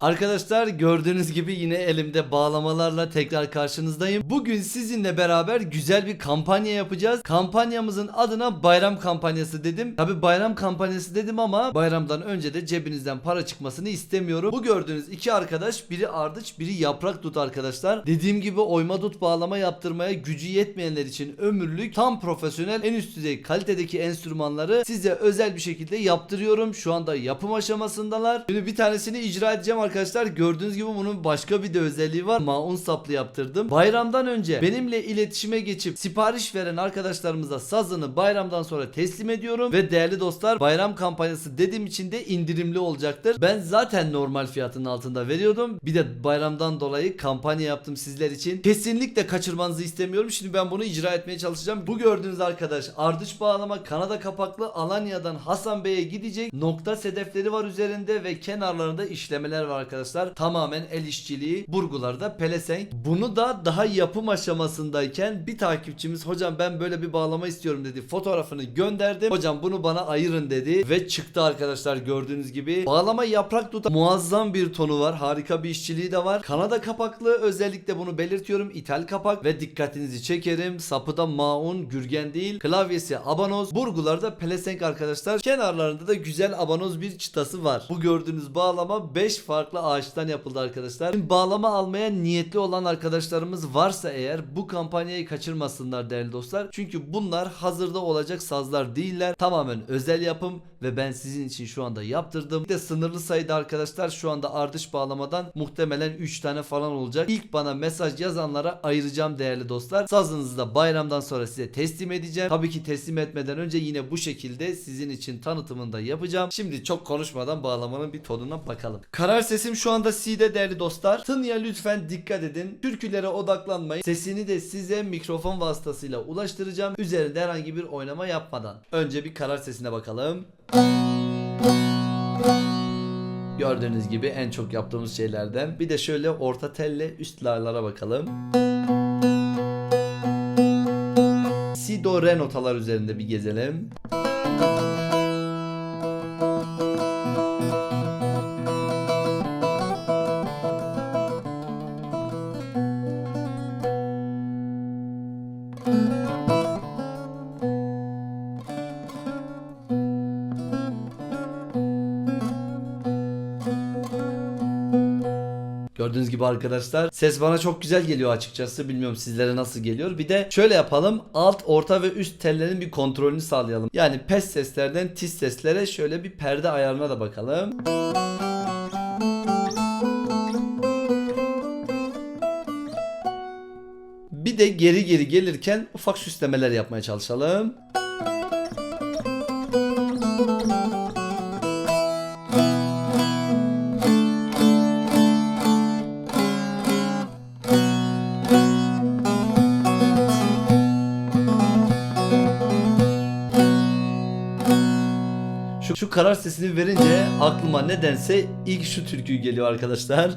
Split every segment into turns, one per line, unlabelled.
Arkadaşlar gördüğünüz gibi yine elimde bağlamalarla tekrar karşınızdayım. Bugün sizinle beraber güzel bir kampanya yapacağız. Kampanyamızın adına bayram kampanyası dedim. Tabi bayram kampanyası dedim ama bayramdan önce de cebinizden para çıkmasını istemiyorum. Bu gördüğünüz iki arkadaş biri ardıç biri yaprak dut arkadaşlar. Dediğim gibi oyma dut bağlama yaptırmaya gücü yetmeyenler için ömürlük tam profesyonel en üst düzey kalitedeki enstrümanları size özel bir şekilde yaptırıyorum. Şu anda yapım aşamasındalar. Şimdi bir tanesini icra edeceğim. Gördüğünüz gibi bunun başka bir de özelliği var. Maun saplı yaptırdım. Bayramdan önce benimle iletişime geçip sipariş veren arkadaşlarımıza sazını bayramdan sonra teslim ediyorum ve değerli dostlar bayram kampanyası dediğim için de indirimli olacaktır. Ben zaten normal fiyatının altında veriyordum. Bir de bayramdan dolayı kampanya yaptım sizler için. Kesinlikle kaçırmanızı istemiyorum. Şimdi ben bunu icra etmeye çalışacağım. Bu gördüğünüz arkadaş ardış bağlama Kanada kapaklı Alanya'dan Hasan Bey'e gidecek. Nokta sedefleri var üzerinde ve kenarlarında işlemeler var arkadaşlar. Tamamen el işçiliği. Burgularda pelesenk. Bunu da daha yapım aşamasındayken bir takipçimiz hocam ben böyle bir bağlama istiyorum dedi. Fotoğrafını gönderdim. Hocam bunu bana ayırın dedi ve çıktı arkadaşlar gördüğünüz gibi. Bağlama yaprak tuta muazzam bir tonu var. Harika bir işçiliği de var. Kanada kapaklı özellikle bunu belirtiyorum. İthal kapak ve dikkatinizi çekerim. Sapı da maun, gürgen değil. Klavyesi abanoz. Burgularda pelesenk arkadaşlar. Kenarlarında da güzel abanoz bir çıtası var. Bu gördüğünüz bağlama 5 farklı ağaçtan yapıldı arkadaşlar. Şimdi bağlama almaya niyetli olan arkadaşlarımız varsa eğer bu kampanyayı kaçırmasınlar değerli dostlar. Çünkü bunlar hazırda olacak sazlar değiller. Tamamen özel yapım ve ben sizin için şu anda yaptırdım. Bir de sınırlı sayıda arkadaşlar şu anda ardış bağlamadan muhtemelen 3 tane falan olacak. İlk bana mesaj yazanlara ayıracağım değerli dostlar. Sazınızı da bayramdan sonra size teslim edeceğim. Tabii ki teslim etmeden önce yine bu şekilde sizin için tanıtımını da yapacağım. Şimdi çok konuşmadan bağlamanın bir tonuna bakalım. Karar sesim şu anda C'de değerli dostlar. Tınıya lütfen dikkat edin. Türkülere odaklanmayın. Sesini de size mikrofon vasıtasıyla ulaştıracağım. Üzerinde herhangi bir oynama yapmadan. Önce bir karar sesine bakalım. Gördüğünüz gibi en çok yaptığımız şeylerden. Bir de şöyle orta telle üst laylara bakalım. Si do re notalar üzerinde bir gezelim. Gördüğünüz gibi arkadaşlar ses bana çok güzel geliyor açıkçası. Bilmiyorum sizlere nasıl geliyor. Bir de şöyle yapalım. Alt, orta ve üst tellerin bir kontrolünü sağlayalım. Yani pes seslerden tiz seslere şöyle bir perde ayarına da bakalım. Bir de geri geri gelirken ufak süslemeler yapmaya çalışalım. Şu, karar sesini verince aklıma nedense ilk şu türkü geliyor arkadaşlar.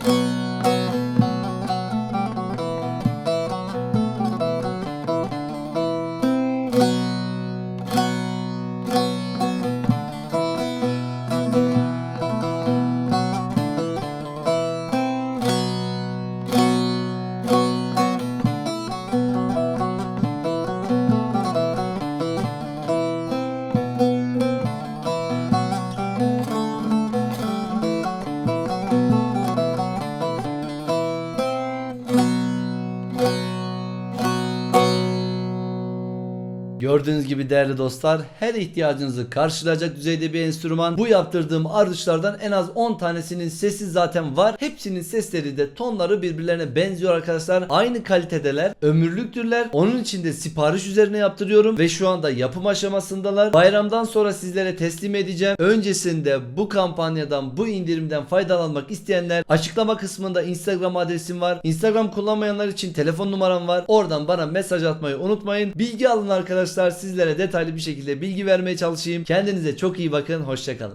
Gördüğünüz gibi değerli dostlar her ihtiyacınızı karşılayacak düzeyde bir enstrüman. Bu yaptırdığım ardışlardan en az 10 tanesinin sesi zaten var. Hepsinin sesleri de tonları birbirlerine benziyor arkadaşlar. Aynı kalitedeler. Ömürlüktürler. Onun için de sipariş üzerine yaptırıyorum ve şu anda yapım aşamasındalar. Bayramdan sonra sizlere teslim edeceğim. Öncesinde bu kampanyadan bu indirimden faydalanmak isteyenler açıklama kısmında Instagram adresim var. Instagram kullanmayanlar için telefon numaram var. Oradan bana mesaj atmayı unutmayın. Bilgi alın arkadaşlar. Sizlere detaylı bir şekilde bilgi vermeye çalışayım. Kendinize çok iyi bakın. Hoşçakalın.